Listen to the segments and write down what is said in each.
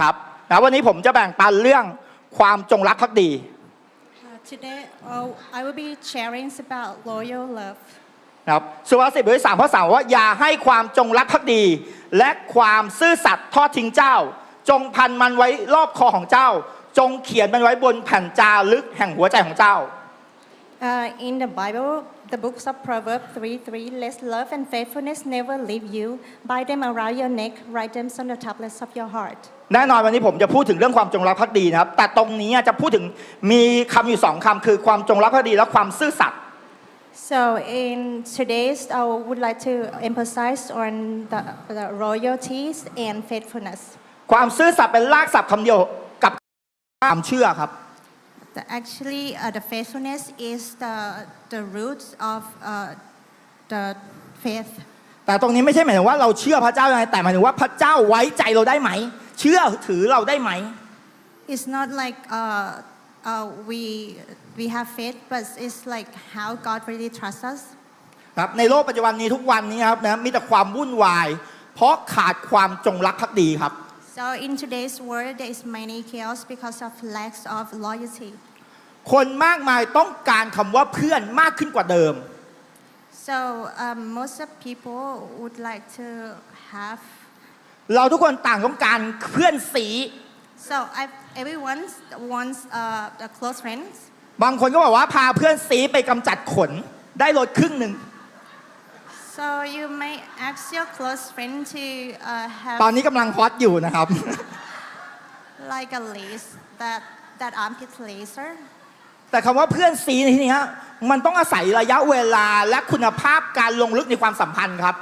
ครับนะวันนี้ผมจะแบ่งปันเรื่องความจงรักภักดี Uh, today, uh, I will be sharing about loyal love. นะครับสุภาษิตบทที่สามข้อสามว่าอย่าให้ความจงรักภักดี และความซื่อสัตย์ทอดทิ้งเจ้า จงพันมันไว้รอบคอของเจ้า จงเขียนมันไว้บนแผ่นจารึกแห่งหัวใจของเจ้า Uh, in the Bible, the books of Proverbs 3 3, let love and faithfulness never leave you. Bind them around your neck, write them on the tablets of your heart. แน่นอนวันนี้ผมจะพูดถึงเรื่องความจงรักภักดีนะครับ แต่ตรงนี้จะพูดถึงมีคำอยู่สองคำคือความจงรักภักดีและความซื่อสัตย์ So, in today's, I would like to emphasize on the, the royalties and faithfulness. ความซื่อสัตย์เป็นรากศัพท์คำเดียวกับความเชื่อครับ The, actually, uh, the faithfulness is the, the roots of uh, the faith. แต่ตรงนี้ไม่ใช่หมายถึงว่าเราเชื่อพระเจ้ายังไงแต่หมายถึงว่าพระเจ้าไว้ใจเราได้ไหม เชื่อถือเราได้ไหม It's not like uh, uh, we, we have faith, but it's like how God really trusts us. ครับในโลกปัจจุบันนี้ทุกวันนี้ครับนะมีแต่ความวุ่นวาย เพราะขาดความจงรักภักดีครับ So in today's world, there is many chaos because of lack of loyalty. คนมากมายต้องการคำว่าเพื่อนมากขึ้นกว่าเดิม So um, most of people would like to have. เราทุกคนต่างต้องการเพื่อนสี So I, everyone wants uh, a close friends. บางคนก็บอกว่าพาเพื่อนสีไปกำจัดขน ได้ลดครึ่งหนึ่ง So you may ask your close friend to uh, have ตอนนี้กำลังฮอตอยู่นะครับ like a lace that that armpit laser. แต่คำว่าเพื่อนซีในที่นี้ฮะมันต้องอาศัยระยะเวลาและคุณภาพการลงลึกในความสัมพันธ์ครับ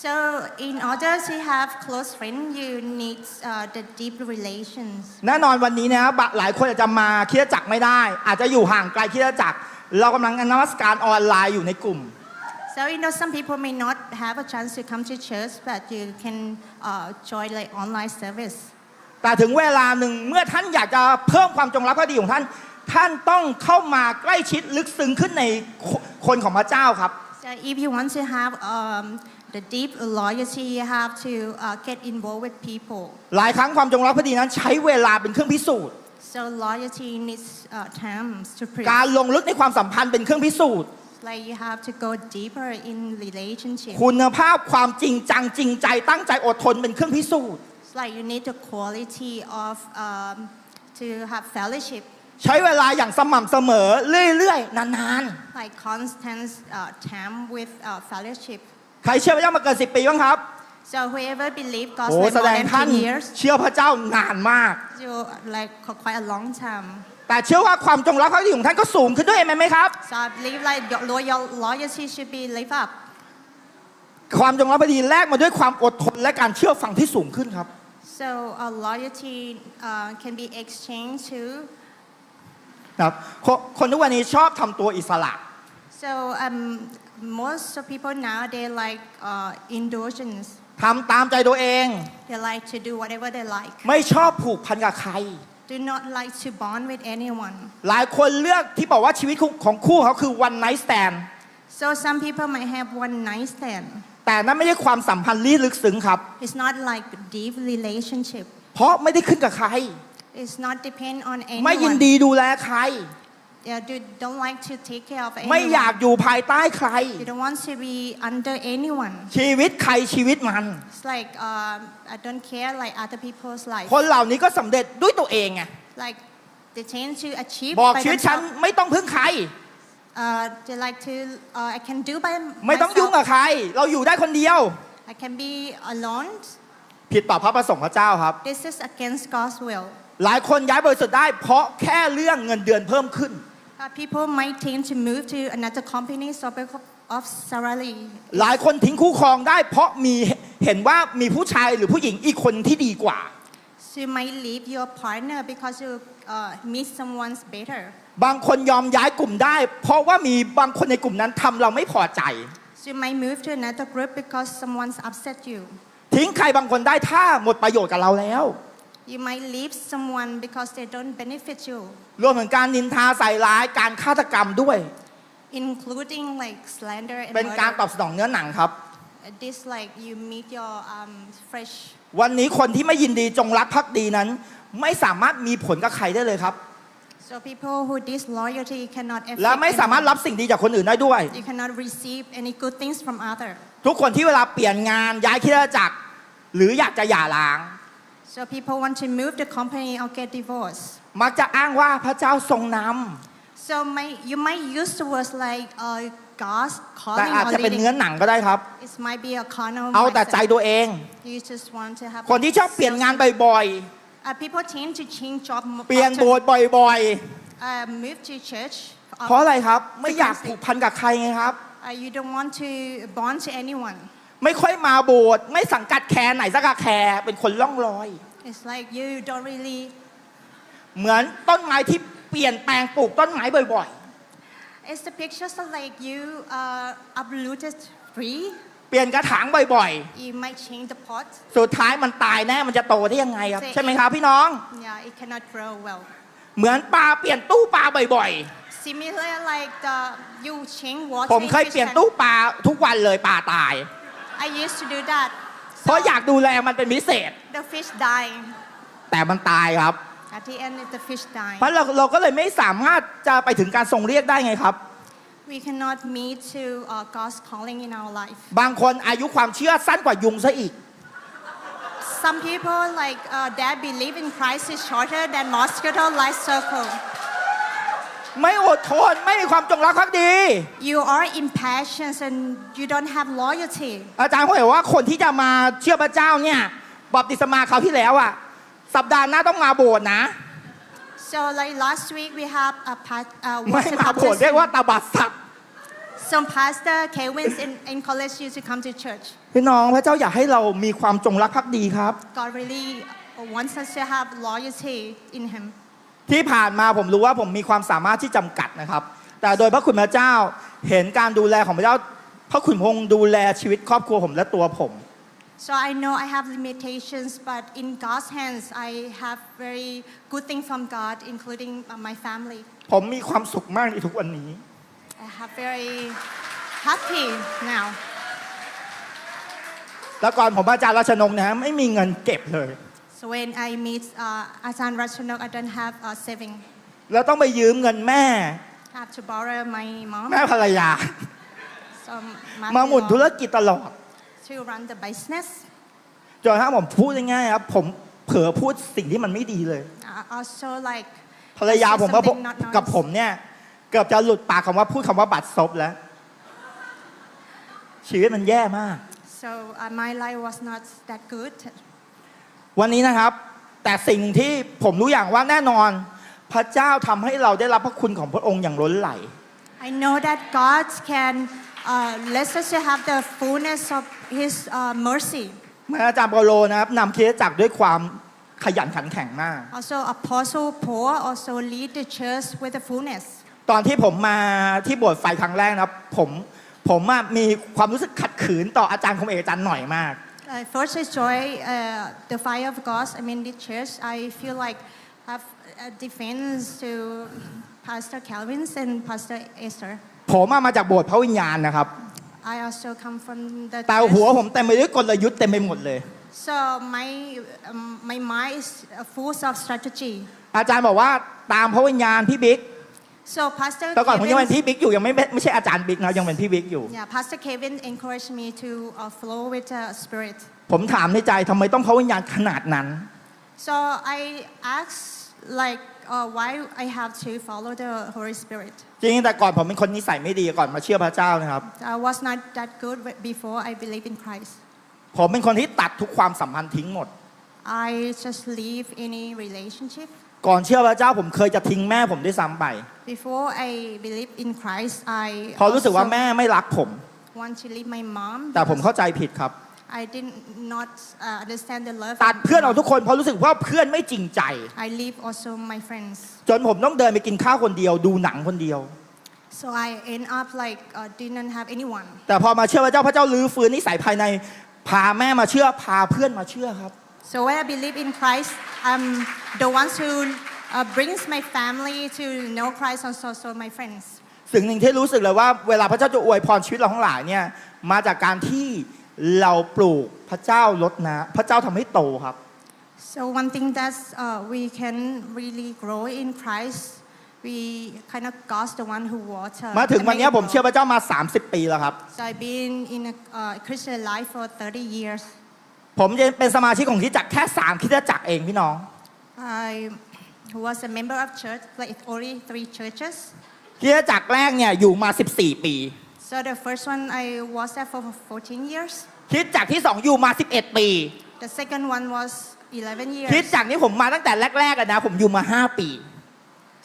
So in order to have close friend, you need uh, the deep relations. แน่นอนวันนี้นะครับหลายคนอาจจะมาคริดจักรไม่ได้ อาจจะอยู่ห่างไกลคริดจักรเรากำลังนมัสการออนไลน์อยู่ในกลุ่ม So you know some people may not have a chance to come to church, but you can uh, join like online service. แต่ถึงเวลาหนึ่งเมื่อท่านอยากจะเพิ่มความจงรักภักดีของท่าน ท่านต้องเข้ามาใกล้ชิดลึกซึ้งขึ้นในคนของพระเจ้าครับ So if you want to have um, the deep loyalty, you have to uh, get involved with people. หลายครั้งความจงรักภักดีนั้นใช้เวลาเป็นเครื่องพิสูจน์ So loyalty needs uh, times to prove. การลงลึกในความสัมพันธ์เป็นเครื่องพิสูจน์ Like you have to go deeper in relationship. คุณภาพความจริงจังจริงใจตั้งใจอดทนเป็นเครื่องพิสูจน์ It's like you need the quality of um, to have fellowship, ใช้เวลาอย่างสม่ำเสมอเรื่อยๆนาน like constant uh, time with uh, fellowship. ๆใครเชื่อพระเจ้ามาเกินสิปีบ้างครับ So whoever believe God โอ้ like แสด more ง than ท่าน 10 years, เชื่อพระเจ้านานมาก you like for quite a long time. แต่เชื่อว่าความจงรักภักดีของท่านก็สูงขึ้นด้วยเห็นไหมครับ So I believe like your loyal loyalty should be lift up. ความจงรักภักดีแลกมาด้วยความอดทนและการเชื่อฟังที่สูงขึ้นครับ So uh, loyalty uh, can be exchanged to. นะครับคนคนทุกวันนี้ชอบทำตัวอิสระ So um, most of people now they like uh, indulgence. ทำตามใจตัวเอง They like to do whatever they like. ไม่ชอบผูกพันกับใคร Do not like to bond with anyone. หลายคนเลือกที่บอกว่าชีวิตของคู่เขาคือ one night stand So some people might have one night stand. แต่นั่นไม่ใช่ความสัมพันธ์ที่ลึกซึ้งครับ It's not like deep relationship. เพราะไม่ได้ขึ้นกับใคร It's not depend on ไม่ยิน anyone. ดีดูแลใคร Yeah, do, don't like to take care of ไม่อยาก anyone. อยู่ภายใต้ใคร You don't want to be under anyone. ชีวิตใครชีวิตมัน It's like um, I don't care like other people's life. คนเหล่านี้ก็สำเร็จด้วยตัวเองไง Like they tend to achieve บอก by ชีวิตฉัน themselves. ไม่ต้องพึ่งใคร Uh, they like to uh, I can do by ไม่ต้องยุ่ง myself. กับใคร เราอยู่ได้คนเดียว I can be alone. ผิดต่อพระประสงค์พระเจ้าครับ This is against God's will. หลายคนย้ายบริษัทได้เพราะแค่เรื่องเงินเดือนเพิ่มขึ้น Uh, people might tend to move to another company so because of salary. หลายคนทิ้งคู่ครองได้ เพราะมีเห็นว่ามีผู้ชายหรือผู้หญิงอีกคนที่ดีกว่า So you might leave your partner because you uh, meet someone's better. บางคนยอมย้ายกลุ่มได้ เพราะว่ามีบางคนในกลุ่มนั้นทำเราไม่พอใจ So you might move to another group because someone's upset you. ทิ้งใครบางคนได้ถ้าหมดประโยชน์กับเราแล้ว You might leave someone because they don't benefit you, รวมถึงการนินทาใส่ร้ายการฆาตกรรมด้วย including like slander and เป็นการตอบ murder. สนองเนื้อหนังครับ This like you meet your um, fresh วันนี้คนที่ไม่ยินดีจงรักภักดีนั้น ไม่สามารถมีผลกับใครได้เลยครับ So people who disloyalty cannot และไม่ affect สามารถ anyone. รับสิ่งดีจากคนอื่นได้ด้วย You cannot receive any good things from other. ทุกคนที่เวลาเปลี่ยนงานย้ายคริดจักรหรืออยากจะหย่าร้าง So people want to move the company or get divorced. มักจะอ้างว่าพระเจ้าทรงน So may, you might use the words like uh, God ำแต่ calling อาจ or จะเป็น leading. เนื้อหนังก็ได้ครับ It might be a carnal เอาแต่ใจ mindset. ตัวเอง You just want to have คนที่ชอบเปลี่ยนงานบ่อย Uh, people tend to change job mo- ๆเปลี่ยน often. โบสถ์บ่อย uh, move to church. ๆ Uh, เพราะอะไรครับ ไม่อยากผูกพันกับใครไงครับ uh, you don't want to bond to anyone. ไม่ค่อยมาโบสถ์ไม่สังกัดแคร์ไหนสักกับแคร์เป็นคนล่องลอย It's like you don't really. เหมือนต้นไม้ที่เปลี่ยนแปลงปลูกต้นไม้บ่อย It's the pictures of like you uh, uprooted tree. ๆ เปลี่ยนกระถางบ่อย You might change the pot. ๆ สุดท้ายมันตายแน่มันจะโตได้ยังไงครับ ใช่ไหมครับพี่น้อง Yeah, it cannot grow well. เหมือนปลาเปลี่ยนตู้ปลาบ่อย Similar like the, you change ๆ water. ผม in เคย fish เปลี่ยน tank. ตู้ปลาทุกวันเลยปลาตาย I used to do that. เพราะ So อยากดูแลมันเป็นพิเศษ the fish die. แต่มันตายครับ At the end, the fish die. เพราะเราเราก็เลยไม่สามารถจะไปถึงการทรงเรียกได้ไงครับ We cannot meet to uh, God's calling in our life. บางคนอายุความเชื่อสั้นกว่ายุงซะอีก Some people like uh, that believe in Christ is shorter than mosquito life circle. ไม่อดทนไม่มีความจงรักภักดี You are impatient and you don't have loyalty. อาจารย์เขาบอกว่าคนที่จะมาเชื่อพระเจ้าเนี่ยบัพติศมาคราวที่แล้วอะสัปดาห์หน้าต้องมาโบสถ์นะ So like last week we have a pat, uh, ไม่ worship มาโบสถ์เรียก baptism. ว่าตาบัดสัตว์ Some pastor Kevins in, in college used to come to church. พี่น้องพระเจ้าอยากให้เรามีความจงรักภักดีครับ God really wants us to have loyalty in Him. ที่ผ่านมาผมรู้ว่าผมมีความสามารถที่จำกัดนะครับ แต่โดยพระคุณพระเจ้าเห็นการดูแลของพระเจ้า พระคุณพระองค์ดูแลชีวิตครอบครัวผมและตัวผม So I know I have limitations, but in God's hands, I have very good things from God, including uh, my family. ผมมีความสุขมากในทุกวันนี้ I have very happy now. แล้วก่อนผมอาจารย์รัชนกนะไม่มีเงินเก็บเลย So when I meet uh, Asan Rachanok, I don't have a saving. แล้วต้องไปยืมเงินแม่ I have to borrow my mom, แม่ภรรยา so มาหมุนธุร mother-in-law กิจตลอด to run the business. จนถ้าผมพูดง่ายๆครับผมเผลอพูดสิ่งที่มันไม่ดีเลย Uh, also like ภรรยาผม say กับ something not nice. กับผมเนี่ย เกือบจะหลุดปากคำว่าพูดคำว่าบัตรซบแล้ว ชีวิตมันแย่มาก so uh, my life was not that good. วันนี้นะครับ แต่สิ่งที่ผมรู้อย่างว่าแน่นอน พระเจ้าทำให้เราได้รับพระคุณของพระองค์อย่างล้นไหล I know that God can uh, let us to have the fullness of His uh, mercy. เมื่ออาจารย์เปาโลนะครับนำคริสตจักรด้วยความขยันขันแข็งมาก Also, Apostle Paul also lead the church with the fullness. ตอนที่ผมมาที่โบสถ์ไฟครั้งแรกนะครับผมผมอะมีความรู้สึกขัดขืนต่ออาจารย์คมเอกอาจารย์หน่อยมาก I first enjoy uh, the fire of God. I mean, the church. I feel like have a defense to Pastor Calvin's and Pastor Esther. ผมอะมาจากโบสถ์พระวิญญาณนะครับ I also come from the แต่หัวผมเต็มไปด้วยกลยุทธ์เต็มไปหมดเลย So my um, my mind is uh, full of strategy. อาจารย์บอกว่าตามพระวิญญาณพี่บิ๊ก So Pastor แต่ก่อนผมยังเป็น Kevin, พี่บิ๊กอยู่ยังไม่ไม่ใช่อาจารย์บิ๊กนะยังเป็นพี่บิ๊กอยู่ yeah, Pastor Kevin encouraged me to uh, flow with the Spirit. ผมถามในใจทำไมต้องพระวิญญาณขนาดนั้น So I asked like uh, why I have to follow the Holy Spirit. จริงๆแต่ก่อนผมเป็นคนนิสัยไม่ดีก่อนมาเชื่อพระเจ้านะครับ I was not that good before I believe in Christ. ผมเป็นคนที่ตัดทุกความสัมพันธ์ทิ้งหมด I just leave any relationship. ก่อนเชื่อพระเจ้าผมเคยจะทิ้งแม่ผมด้วยซ้ำไป Before I believe in Christ, I เพราะรู้สึกว่า also แม่ไม่รักผม want to leave my mom. แต่ผม because เข้าใจผิดครับ I did not uh, understand the love. ตัด of เพื่อนออก mom. ทุกคนเพราะรู้สึกว่าเพื่อนไม่จริงใจ I leave also my friends. จนผมต้องเดินไปกินข้าวคนเดียว ดูหนังคนเดียว So I end up like uh, didn't have anyone. แต่พอมาเชื่อพระเจ้าพระเจ้าลื้อฟื้นนิสัยภายใน พาแม่มาเชื่อพาเพื่อนมาเชื่อครับ So when I believe in Christ, I'm the ones who uh, brings my family to know Christ and also my friends. สิ่งหนึ่งที่รู้สึกเลยว่าเวลาพระเจ้าจะอวยพรชีวิตเราทั้งหลายเนี่ยมาจากการที่เราปลูกพพระเจ้าลดนะพระเจ้าทำให้โตครับ So one thing that uh, we can really grow in Christ, we kind of God's the one who water. มาถึง and วัน make นี้ it ผม grow. เชื่อพระเจ้ามา 30 ปีแล้วครับ So I've been in a uh, Christian life for 30 years. ผมจะเป็นสมาชิกของคริดจักรแค่3คริดจักรเองพี่น้อง I was a member of church, like only three churches. คริดจักรแรกเนี่ยอยู่มา 14 ปี So the first one I was there for 14 years. คริดจักรที่2อยู่มา 11 ปี The second one was 11คริด years. จักรนี้ผมมาตั้งแต่แรกๆอะนะผมอยู่มา 5 ปี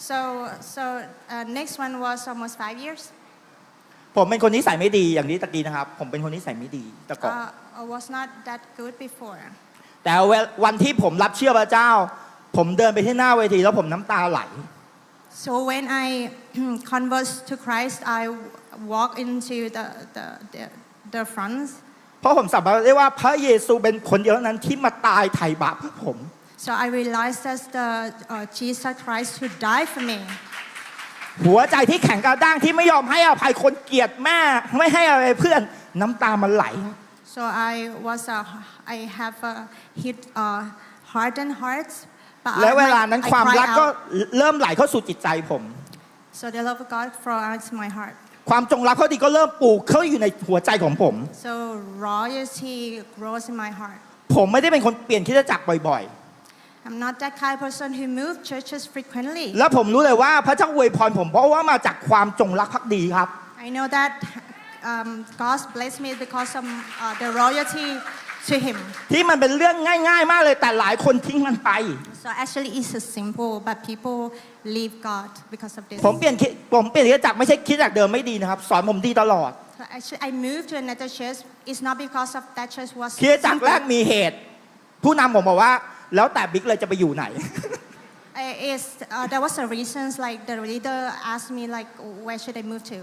So so uh, next one was almost five years. ผมเป็นคนนิสัยไม่ดีอย่างนี้ตะกี้นะครับ ผมเป็นคนนิสัยไม่ดีแต่ก่อน Uh, I was not that good before. แต่เวลวันที่ผมรับเชื่อพระเจ้า ผมเดินไปที่หน้าเวทีแล้วผมน้ำตาไหล So when I convert to Christ, I walk into the the the, the front. เพราะผมสัมผัสได้ว่าพระเยซูเป็นคนเดียวเท่านั้นที่มาตายไถ่บาปเพื่อผม So I realized that's the uh, Jesus Christ who died for me. หัวใจที่แข็งกระด้างที่ไม่ยอมให้อภัยคนเกลียดแม่ไม่ให้อะไรเพื่อนน้ำตามันไหล So I was uh, I have a hit uh, hardened heart. But และ I, เวลานั้น I ความ cry รักก็ out. เริ่มไหลเข้าสู่จิตใจผม So the love of God flows into my heart. ความจงรักเขาดีก็เริ่มปลูกเข้าอยู่ในหัวใจของผม So royalty grows in my heart. ผมไม่ได้เป็นคนเปลี่ยนคริดจักรบ่อย I'm not that kind of person who move churches frequently. ๆและผมรู้เลยว่าพระเจ้าอวยพรผมเพราะว่ามาจากความจงรักภักดีครับ I know that um, God blessed me because of uh, the royalty to Him. ที่มันเป็นเรื่องง่าย ๆ มากเลยแต่หลายคนทิ้งมันไป So actually, it's so simple, but people leave God because of this. ผมเปลี่ยนคริผมเปลี่ยนคริดจักรไม่ใช่คริดจักรเดิมไม่ดีนะครับ สอนผมดีตลอด So actually, I moved to another church. It's not because of that church was คริดจักรแรก simple. มีเหตุ ผู้นำผมบอกว่า แล้วแต่บิ๊กเลยจะไปอยู่ไหน Uh, It's, uh, there was a reasons like the leader asked me like where should I move to.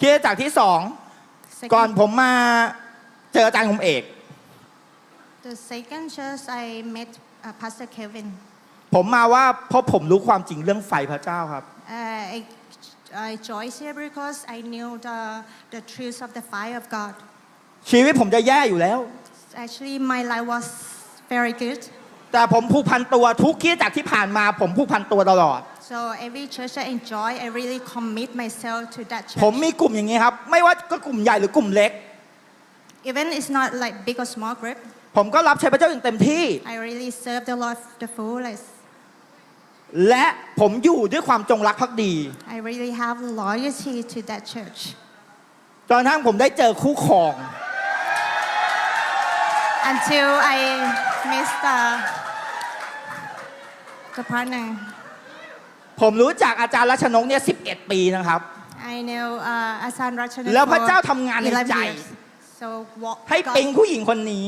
คริดจักรที่สองก่อน Second, ผมมาเจออาจารย์ผมเอก the second church I met uh, Pastor Kevin. ผมมาว่าเพราะผมรู้ความจริงเรื่องไฟพระเจ้าครับ Uh, I, I joined here because I knew the the truth of the fire of God. ชีวิตผมจะแย่อยู่แล้ว Actually, my life was very good. แต่ผมผูกพันตัวทุกคริดจักรที่ผ่านมาผมผูกพันตัวตลอด So every church I enjoy, I really commit myself to that ผม church. มีกลุ่มอย่างนี้ครับ ไม่ว่าก็กลุ่มใหญ่หรือกลุ่มเล็ก Even it's not like big or small group, ผมก็รับใช้พระเจ้าอย่างเต็มที่ I really serve the Lord the fullest. และผมอยู่ด้วยความจงรักภักดี I really have loyalty to that church. จนกระทั่งผมได้เจอคู่ครอง Until I missed the, the partner. ผมรู้จักอาจารย์รัชนกเนี่ย11 ปีนะครับ I know uh, Asan Rachana แล้วพระเจ้าทำงานใน11ใจ years. So what, ให้ปิ๊ง God, ผู้หญิงคนนี้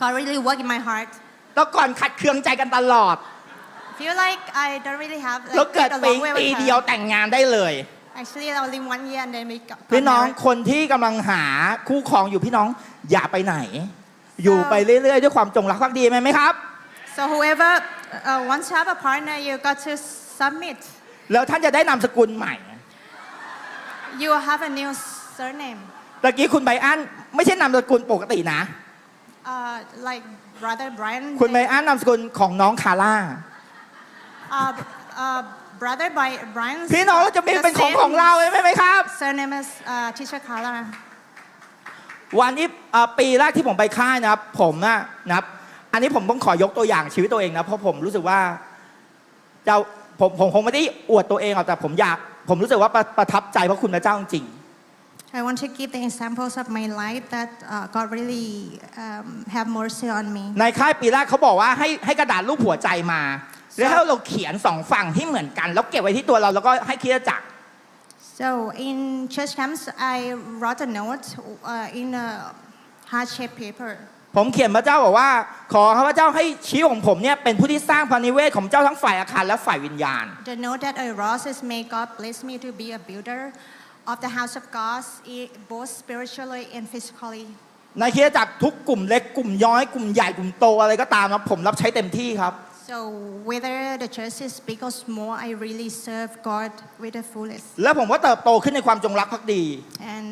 God really worked in my heart. แล้วก่อนขัดเคืองใจกันตลอด Feel like I don't really have แล้ว like เกิด get ปิ๊ง along well ปี with เดียว her. แต่งงานได้เลย Actually, only one year and then we got, got พี่น้อง married. คนที่กำลังหาคู่ครองอยู่พี่น้องอย่าไปไหน อยู่ไปเรื่อยๆ ด้วยความจงรักภักดีไหมไหมครับ So whoever uh, wants to have a partner, you got to submit. แล้วท่านจะได้นามสกุลใหม่ You will have a new surname. ตะกี้คุณไบอันไม่ใช่นามสกุลปกตินะ Uh, like brother Brian. คุณไบอันนามสกุลของน้องคาร่า Uh, uh, brother by Brian's. พี่น้องเราจะมี the เป็นของ same ของเราใช่ไหมครับ Surname is uh, Teacher Carla. วันนี้เอ่อปีแรกที่ผมไปค่ายนะครับ ผมนะนะครับ อันนี้ผมต้องขอยกตัวอย่างชีวิตตัวเองนะเพราะผมรู้สึกว่าเจ้าผมผมคงไม่ได้อวดตัวเองหรอกแต่ผมอยากผมรู้สึกว่าประประทับใจพระคุณพระเจ้าจริง I want to give the examples of my life that uh, God really um, have mercy on me. ในค่ายปีแรกเขาบอกว่าให้ให้กระดาษรูปหัวใจมา แล้วให้เราเขียนสองฝั่งที่เหมือนกัน แล้วเก็บไว้ที่ตัวเราแล้วก็ให้คริดจักร So in church camps, I wrote a note uh, in a heart shaped paper. ผมเขียนพระเจ้าบอกว่า ขอข้าพระเจ้าให้ชีวิตของผมเนี่ยเป็นผู้ที่สร้างพระนิเวศของเจ้าทั้งฝ่ายอาคารและฝ่ายวิญญาณ The note that I wrote is, May God bless me to be a builder of the house of God, i- both spiritually and physically. ในคริดจักรทุกกลุ่มเล็กกลุ่มย้อยกลุ่มใหญ่กลุ่มโตอะไรก็ตามนะผมรับใช้เต็มที่ครับ So whether the church is big or small, I really serve God with the fullest. แล้วผมก็เติบโตขึ้นในความจงรักภักดี And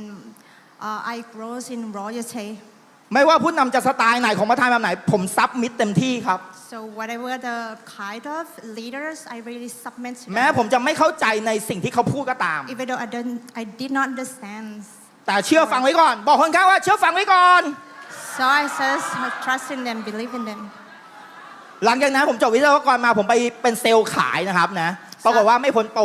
uh, I grow in royalty. ไม่ว่าผู้นำจะสไตล์ไหนของประธานแบบไหน ผมซับมิดเต็มที่ครับ So whatever the kind of leaders, I really submit to แม้ them. ผมจะไม่เข้าใจในสิ่งที่เขาพูดก็ตาม Even though I don't, I did not understand. แต่เชื่อฟังไว้ก่อน บอกคนข้างว่าเชื่อฟังไว้ก่อน So I just trust in them, believe in them. หลังจากนั้นผมจบวิศวกรมาผมไปเป็นเซลล์ขายนะครับนะปรากฏว่าไม่พ้นโปร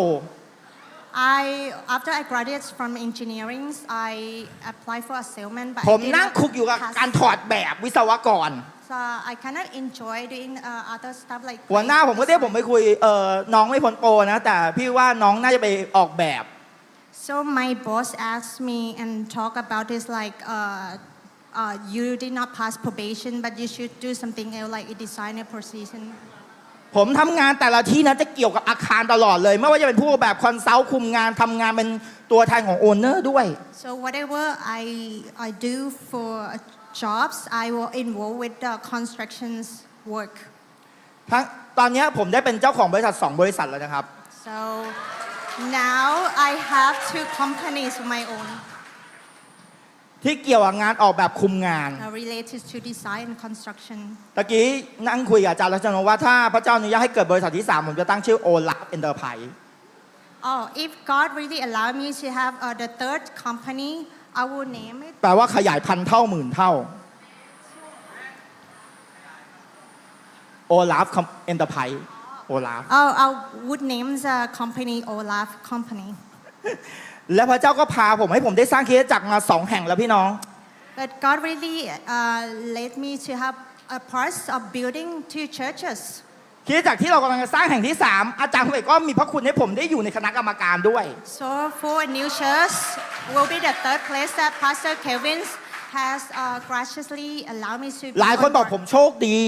I, after I graduated from engineering, I applied for a salesman, but ผม I did นั่ง not คุกอยู่กับ pass. การถอดแบบวิศวกร So I cannot enjoy doing uh, other stuff like หัวหน้าผมก็เรียกผมไปคุยเออน้องไม่พ้นโปรนะ แต่พี่ว่าน้องน่าจะไปออกแบบ So my boss asked me and talk about this like uh, uh, you did not pass probation, but you should do something else like a designer position. ผมทำงานแต่ละที่นะจะเกี่ยวกับอาคารตลอดเลย ไม่ว่าจะเป็นผู้ออกแบบคอนซัลท์คุมงานทำงานเป็นตัวแทนของโอนเนอร์ด้วย So whatever I I do for jobs, I will involve with the constructions work. ทั้งตอนเนี้ยผมได้เป็นเจ้าของบริษัท 2 บริษัทแล้วนะครับ So now I have two companies of my own ที่เกี่ยวกับงานออกแบบคุมงาน uh, related to design and construction. ตะกี้นั่งคุยกับอาจารย์รัชนนท์ว่าถ้าพระเจ้าอนุญาตให้เกิดบริษัทที่ 3 ผมจะตั้งชื่อโอลาฟเอ็นเตอร์ไพร Oh, if God really allow me to have uh, the third company, I will name it แปลว่าขยายพันเท่าหมื่นเท่าโอลาฟเอ็นเตอร์ไพรโอลาฟ Oh, I would name the company Olaf Company. และพระเจ้าก็พาผมให้ผมได้สร้างคริสตจักรมาสองแห่งแล้วพี่น้อง But God really uh, led me to have a part of building two churches. คริสตจักรที่เรากำลังจะสร้างแห่งที่3อาจารย์เอกก็มีพระคุณให้ผมได้อยู่ในคณะกรรมการด้วย So for a new church will be the third place that Pastor Kevin has uh, graciously allowed me to. be หลายคน on บอก board. ผมโชคดี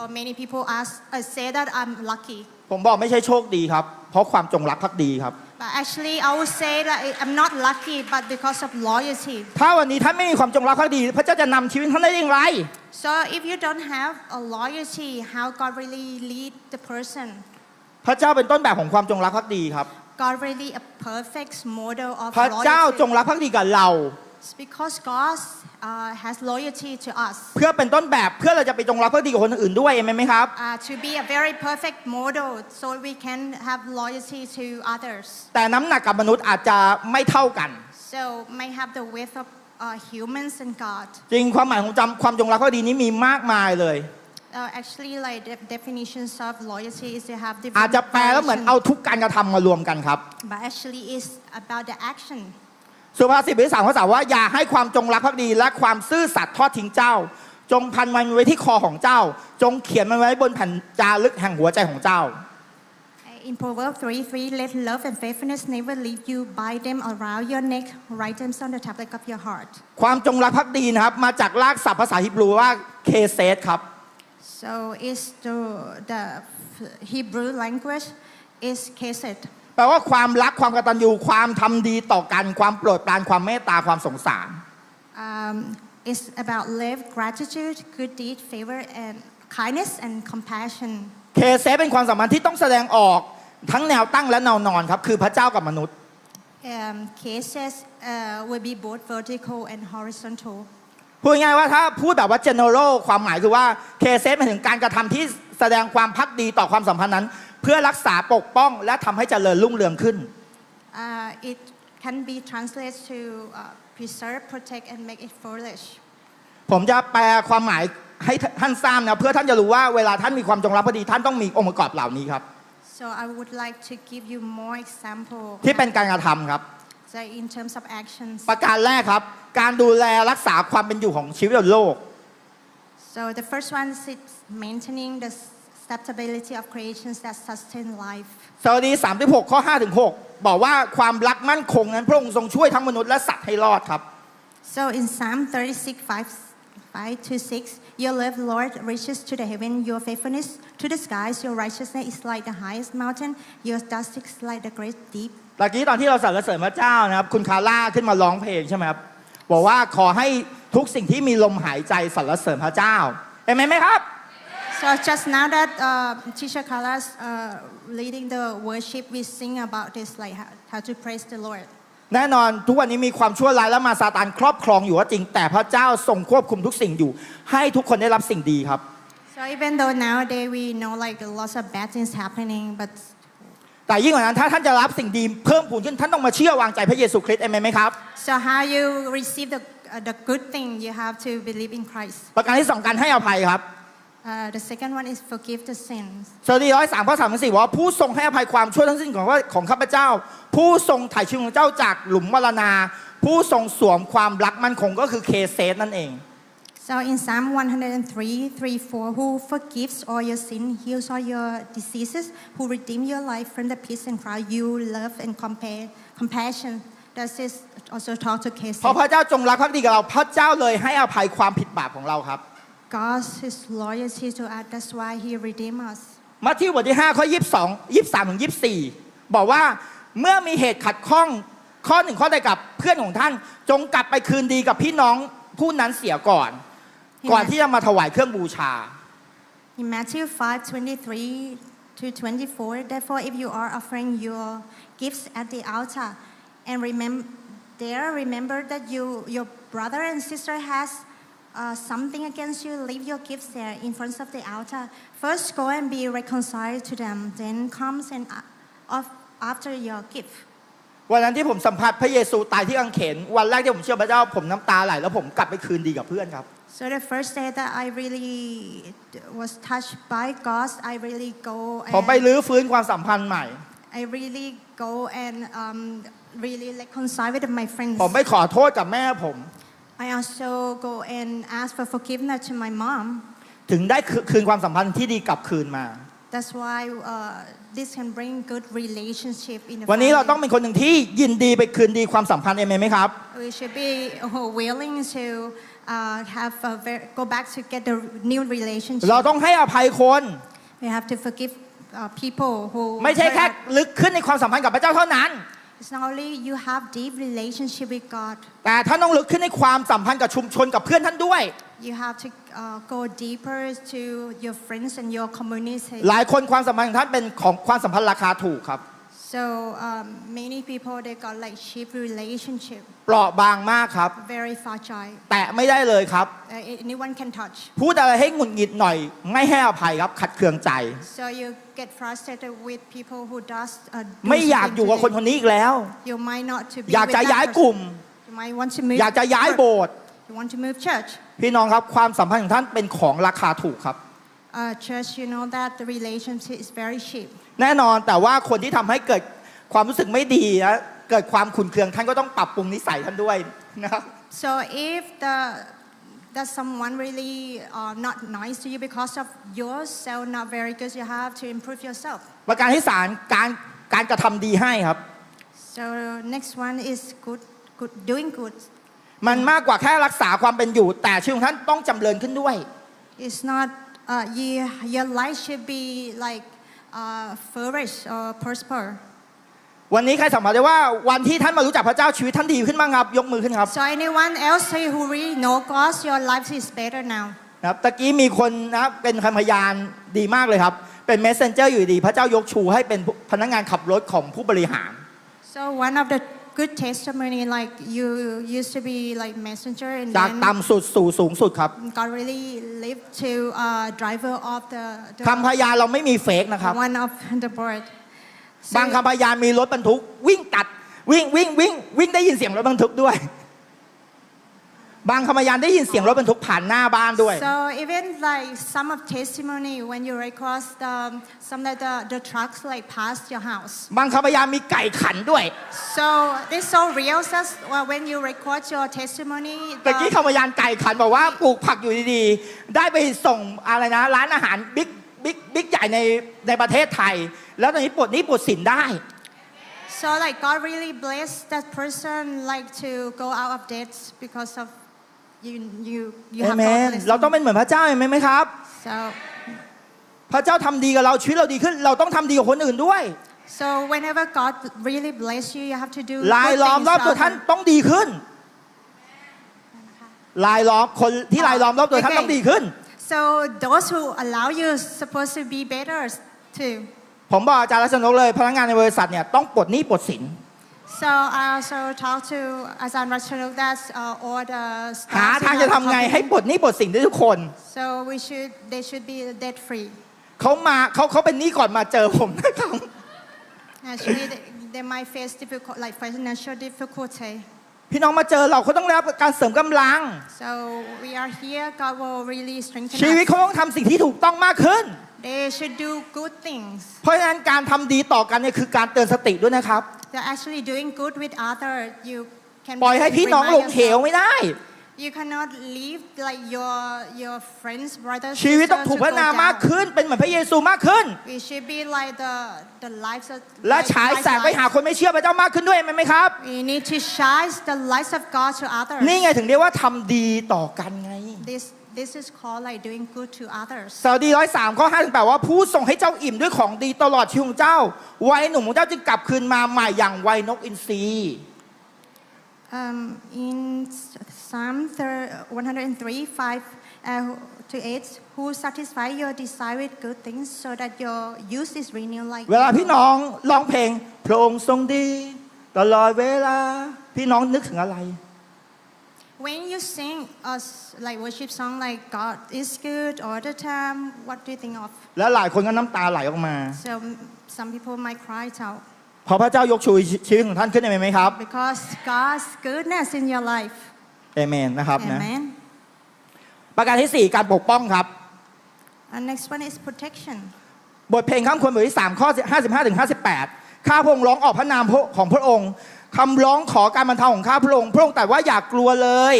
Or many people ask, uh, say that I'm lucky. ผมบอกไม่ใช่โชคดีครับ เพราะความจงรักภักดีครับ But actually, I would say that I'm not lucky, but because of loyalty. ถ้าวันนี้ท่านไม่มีความจงรักภักดี พระเจ้าจะนำชีวิตท่านได้อย่างไร So if you don't have a loyalty, how God really lead the person? พระเจ้าเป็นต้นแบบของความจงรักภักดีครับ God really a perfect model of พระเจ้าจง loyalty. รักภักดีกับเรา It's because God uh, has loyalty to us. เพื่อเป็นต้นแบบเพื่อเราจะไปจงรักภักดีกับคนอื่นด้วยเอเมนไหมครับ Uh, to be a very perfect model so we can have loyalty to others. แต่น้ำหนักกับมนุษย์อาจจะไม่เท่ากัน So may have the width of uh, humans and God. จริงความหมายของจำความจงรักภักดีนี้มีมากมายเลย Uh, actually, like the definitions of loyalty is to have อาจ different จะแปลแล้วเหมือน variation. เอาทุกการกระทำมารวมกันครับ but actually it's about the action. สุภาษิตบทที่สามข้อสามว่าอย่าให้ความจงรักภักดีและความซื่อสัตย์ทอดทิ้งเจ้า จงพันมันไว้ที่คอของเจ้า จงเขียนมันไว้บนแผ่นจารึกแห่งหัวใจของเจ้า Uh, In Proverbs 3 3, let love and faithfulness never leave you. Bind them around your neck, write them on the tablet of your heart. ความจงรักภักดีนะครับมาจากรากศัพท์ภาษาฮิบรูว่าเคเซตครับ So it's the, the Hebrew language is kesed. แปลว่าความรักความกตัญญูความทำดีต่อกันความโปรดปรานความเมตตาความสงสาร Um, it's about love, gratitude, good deed, favor, and kindness and compassion. เคเซตเป็นความสัมพันธ์ที่ต้องแสดงออกทั้งแนวตั้งและแนวนอนครับคือพระเจ้ากับมนุษย์ Um, cases uh, will be both vertical and horizontal. พูดง่ายๆว่าถ้าพูดแบบว่า general ความหมายคือว่าเคเซตหมายถึงการกระทำที่แสดงความพักดีต่อความสัมพันธ์นั้นเพื่อรักษาปกป้องและทำให้เจริญรุ่งเรืองขึ้น Uh, it can be translated to uh, preserve, protect, and make it flourish. ผมจะแปลความหมายให้ท่านทราบนะเพื่อท่านจะรู้ว่าเวลาท่านมีความจงรักภักดีท่านต้องมีองค์ประกอบเหล่านี้ครับ So I would like to give you more example. ที่เป็นการกระทำครับ So in terms of actions. ประการแรกครับ การดูแลรักษาความเป็นอยู่ของชีวิตบนโลก So the first one is maintaining the stability of creations that sustain life. สวัสดี36 ข้อ5ถึง6บอกว่าความรักมั่นคงนั้นพระองค์ทรงช่วยทั้งมนุษย์และสัตว์ให้รอดครับ So in Psalm 36, 5, 5 to 6, your love, Lord, reaches to the heaven, your faithfulness to the skies, your righteousness is like the highest mountain, your justice is like the great deep. ตะกี้ตอนที่เราสรรเสริญพระเจ้านะครับ คุณคาร่าขึ้นมาร้องเพลงใช่ไหมครับ บอกว่าขอให้ทุกสิ่งที่มีลมหายใจสรรเสริญพระเจ้าเห็นไหมไหมครับ So just now that uh, Teacher Kala's uh, leading the worship, we sing about this, like how, how to praise the Lord. แน่นอนทุกวันนี้มีความชั่วร้ายและมาซาตานครอบครองอยู่ว่าจริง แต่พระเจ้าทรงควบคุมทุกสิ่งอยู่ ให้ทุกคนได้รับสิ่งดีครับ So even though nowadays we know like lots of bad things happening, but แต่ยิ่งกว่านั้นถ้าท่านจะรับสิ่งดีเพิ่มพูนขึ้นท่านต้องมาเชื่อวางใจพระเยซูคริสต์เอเมนไหมครับ so how you receive the uh, the good thing, you have to believe in Christ. ประการที่สองการให้อภัยครับ Uh, the second one is forgive the sins. สดีร้อยสามข้อสามสี่ว่าผู้ทรงให้อภัยความชั่วทั้งสิ้นของว่าของข้าพเจ้า ผู้ทรงไถ่ชีวิตของเจ้าจากหลุมมรณา ผู้ทรงสวมความรักมั่นคงก็คือเคเซสนั่นเอง So in Psalm 103, 3, 4, who forgives all your sin, heals all your diseases, who redeem your life from the pits and crowd, you love and compare, compassion. Does this also talk to cases? เพราะพระเจ้าจงรักภักดีกับเราพระเจ้าเลยให้อภัยความผิดบาปของเราครับ God's His loyalty to us. That's why He redeemed us. มัทธิวบทที่5ข้อ22 23ถึง24 บอกว่าเมื่อมีเหตุขัดข้องข้อหนึ่งข้อใดกับเพื่อนของท่าน จงกลับไปคืนดีกับพี่น้องผู้นั้นเสียก่อน ก่อนที่จะมาถวายเครื่องบูชา In Matthew 5 23 to 24, therefore, if you are offering your gifts at the altar and remember there, remember that you, your brother and sister has uh, something against you, leave your gifts there in front of the altar. First, go and be reconciled to them, then comes and uh, off after your gift. วันนั้นที่ผมสัมผัสพระเยซูตายที่กังเขนวันแรกที่ผมเชื่อพระเจ้าผมน้ำตาไหลแล้วผมกลับไปคืนดีกับเพื่อนครับ So the first day that I really was touched by God, I really go ผมไป and รื้อฟื้นความสัมพันธ์ใหม่ I really go and um, really reconcile with my friends. ผมไปขอโทษกับแม่ผม I also go and ask for forgiveness to my mom. ถึงได้คืนความสัมพันธ์ที่ดีกลับคืนมา That's why uh, this can bring good relationship in the วันนี้เราต้อง family. เป็นคนหนึ่งที่ยินดีไปคืนดีความสัมพันธ์เอเมนไหมครับ We should be uh, willing to uh, have a ver- go back to get the new relationship. เราต้องให้อภัยคน We have to forgive uh, people who. ไม่ใช่ hurt แค่ us. ลึกขึ้นในความสัมพันธ์กับพระเจ้าเท่านั้น It's not only you have deep relationship with God. แต่ท่านต้องลึกขึ้นในความสัมพันธ์กับชุมชนกับเพื่อนท่านด้วย You have to uh, go deeper to your friends and your community. หลายคนความสัมพันธ์ของท่านเป็นของความสัมพันธ์ราคาถูกครับ So um, many people they got like cheap relationship, เปราะบางมากครับ very fragile. แตะไม่ได้เลยครับ Uh, anyone can touch. พูดอะไรให้หงุดหงิดหน่อย ไม่ให้อภัยครับ ขัดเคืองใจ So you get frustrated with people who does. Uh, do ไม่อยาก something อยู่ to กับคน them. คนนี้อีกแล้ว You might not to be อยาก with จะ that ย้าย person. กลุ่ม You might want to move. อยากจะย้ายโบสถ์ You want to move church. พี่น้องครับความสัมพันธ์ของท่านเป็นของราคาถูกครับ Uh, church, you know that the relationship is very cheap. แน่นอนแต่ว่าคนที่ทำให้เกิดความรู้สึกไม่ดีและเกิดความขุ่นเคืองท่านก็ต้องปรับปรุงนิสัยท่านด้วยนะครับ So if the that someone really uh, not nice to you because of yourself not very good, you have to improve yourself. ประการที่สามการการกระทำดีให้ครับ So next one is good, good doing good. มันมากกว่าแค่รักษาความเป็นอยู่ แต่ชีวิตของท่านต้องจำเริญขึ้นด้วย It's not uh, you, your life should be like uh, flourish or prosper. วันนี้ใครสัมผัสได้ว่าวันที่ท่านมารู้จักพระเจ้าชีวิตท่านดีขึ้นบ้างครับ ยกมือขึ้นครับ So anyone else who really know God, your life is better now. นะครับตะกี้มีคนนะครับเป็นคำพยานดีมากเลยครับ เป็น messenger อยู่ดี พระเจ้า ยกชูให้เป็นพนักงานขับรถของผู้บริหาร So one of the good testimony, like you used to be like messenger, and จาก then ต่ำสุดสู่สูงสุดครับ God really lived to uh, driver of the, คำพ the ยานเราไม่มีเฟกนะครับ one of the board. บางคำพยานมีรถบรรทุก วิ่งตัดวิ่งวิ่งวิ่งวิ่งได้ยินเสียงรถบรรทุกด้วย บางคำพยานได้ยินเสียงรถบรรทุกผ่านหน้าบ้านด้วย So even like some of testimony when you record the some of the, the trucks like past your house. บางคำพยานมีไก่ขันด้วย So this so real says well, when you record your testimony. ตะกี้ the- คำพยานไก่ขันบอกว่าปลูกผักอยู่ดีๆ ได้ไปส่งอะไรนะ ร้านอาหารบิ๊กบิ๊กบิ๊กใหญ่ในในประเทศไทย แล้วตอนนี้ปลดหนี้ปลดสินได้ So like God really blessed that person like to go out of debt because of you you you เอ have เม God น blessing. เราต้องเป็นเหมือนพระเจ้าเอเมนไหมครับ So พระเจ้าทำดีกับเราชีวิตเราดีขึ้น เราต้องทำดีกับคนอื่นด้วย so whenever God really bless you, you have to do ลาย good ล้อม things รอบตัว to ท่าน others. ต้องดีขึ้น ลายล้อมคนที่ลายล้อมรอบตัวท่าน Okay. ต้องดีขึ้น So those who allow you supposed to be better too. ผมบอกอาจารย์รัชนกเลย พนักงานในบริษัทเนี่ยต้องปลดหนี้ปลดสิน So I also talked to Azan Rachanuk that uh, all the หา staff ทาง in จะ our ทำไง company. ให้ปลดหนี้ปลดสินได้ทุกคน So we should, they should be debt free. เขามาเขาเขาเป็นหนี้ก่อนมาเจอผมนะครับ Actually, they, they might face difficult, like financial difficulty. พี่น้องมาเจอเราเขาต้องได้รับการเสริมกำลัง So we are here. God will really strengthen ชีวิต us. เขาต้องทำสิ่งที่ถูกต้องมากขึ้น They should do good things. เพราะฉะนั้นการทำดีต่อกันเนี่ยคือการเตือนสติด้วยนะครับ They're actually doing good with other. You can ปล่อยให้พี่น้อง remind ลงเหว yourself. ไม่ได้ You cannot leave like your your friends, brothers, ชีวิตต้อง sisters ถูก to พัฒ go นามาก down. ขึ้น เป็นเหมือนพระเยซูมากขึ้น We should be like the the lives of และ like ฉาย Christ's แสงไปหา lives. คนไม่เชื่อพระเจ้ามากขึ้นด้วยไหมครับ We need to shine the lights of God to others. นี่ไงถึงเรียกว่าทำดีต่อกันไง This this is called like doing good to others. สาวดีร้อยสามข้อห้าถึงแปดว่าผู้ทรงให้เจ้าอิ่มด้วยของดีตลอดชีวิตของเจ้า วัยหนุ่มของเจ้าจึงกลับคืนมาใหม่อย่างวัยนกอินทรี Um, in Psalm thir- 103, 5 uh, to 8, who satisfy your desire with good things so that your youth is renewed like เวลาพี่น้องร้องเพลงพระองค์ทรงดี ตลอดเวลา พี่น้องนึกถึงอะไร When you sing us like worship song like God is good all the time, what do you think of? และหลายคนก็น้ำตาไหลออกมา So mm, some people might cry it out เพราะพระเจ้ายกชูชีวิตของท่านขึ้นได้ไหมครับ because God's goodness in your life. เอเมนนะครับนะ Amen. ประการที่สี่การปกป้องครับ And next one is protection. บทเพลงข้ามควรบทที่3ข้อ55ถึง58 ข้าพระองค์ร้องออกพระนามของพระองค์คำร้องขอการบรรเทาของข้าพระองค์พระองค์แต่ว่าอย่ากกลัวเลย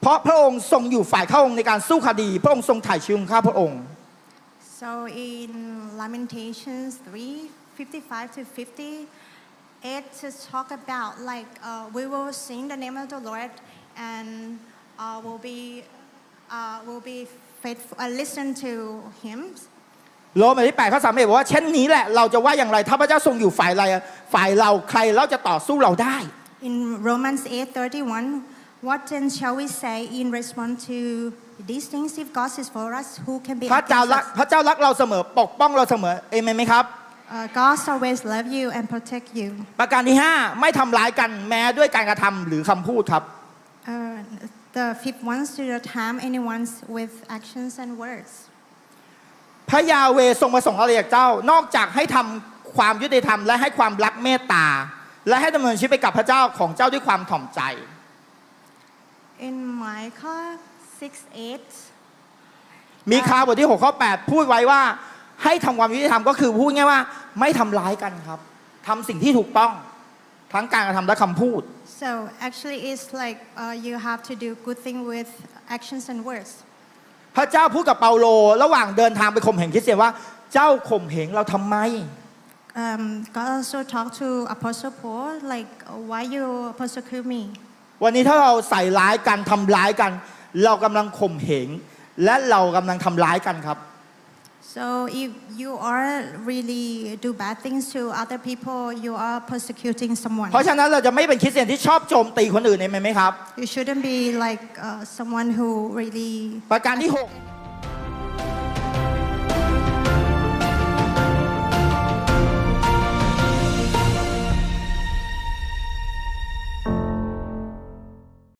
เพราะพระองค์ทรงอยู่ฝ่ายข้าพระองค์ในการสู้คดี พระองค์ทรงถ่ายชีวิตของข้าพระองค์ So in Lamentations 3 55 to 50, it just talk about like uh, we will sing the name of the Lord and uh, will be uh, will be faithful, uh, listen to hymns. โรมบทที่8ข้อ3บอกว่าเช่นนี้แหละเราจะว่าอย่างไรถ้าพระเจ้าทรงอยู่ฝ่ายเราฝ่ายเราใครเราจะต่อสู้เราได้ In Romans 8:31, what then shall we say in response to these things? If God is for us, who can be พระเจ้า against รัก us? พระเจ้ารักเราเสมอ ปกป้องเราเสมอ เอเมนไหมครับ Uh, God always love you and protect you. ประการที่ 5 ไม่ทำร้ายกันแม้ด้วยการกระทำหรือคำพูดครับ Uh, the fifth one to not harm anyone with actions and words. พระยาเวทรงประสงค์อะไรจากเจ้า นอกจากให้ทำความยุติธรรมและให้ความรักเมตตา และให้ดำเนินชีวิตไปกับพระเจ้าของเจ้าด้วยความถ่อมใจ In Micah 6 8, มีคาบทที่ 6 ข้อ 8 พูดไว้ว่า ให้ทำความยุติธรรมก็คือพูดง่ายว่า ไม่ทำร้ายกันครับทำสิ่งที่ถูกต้องทั้งการกระทำและคำพูด so actually it's like uh, you have to do good thing with actions and words. พระเจ้าพูดกับเปาโล ระหว่างเดินทางไปข่มเหงคริสเตียนว่า เจ้าข่มเหงเราทำไม Um, God also talked to Apostle Paul like, why you persecute me? วันนี้ถ้าเราใส่ร้ายกันทำร้ายกัน เรากำลังข่มเหงและเรากำลังทำร้ายกันครับ So if you are really do bad things to other people, you are persecuting someone. เพราะฉะนั้นเราจะไม่เป็นคริสเตียนที่ชอบโจมตีคนอื่นเองไหมครับ You shouldn't be like uh, someone who really ประการที่ 6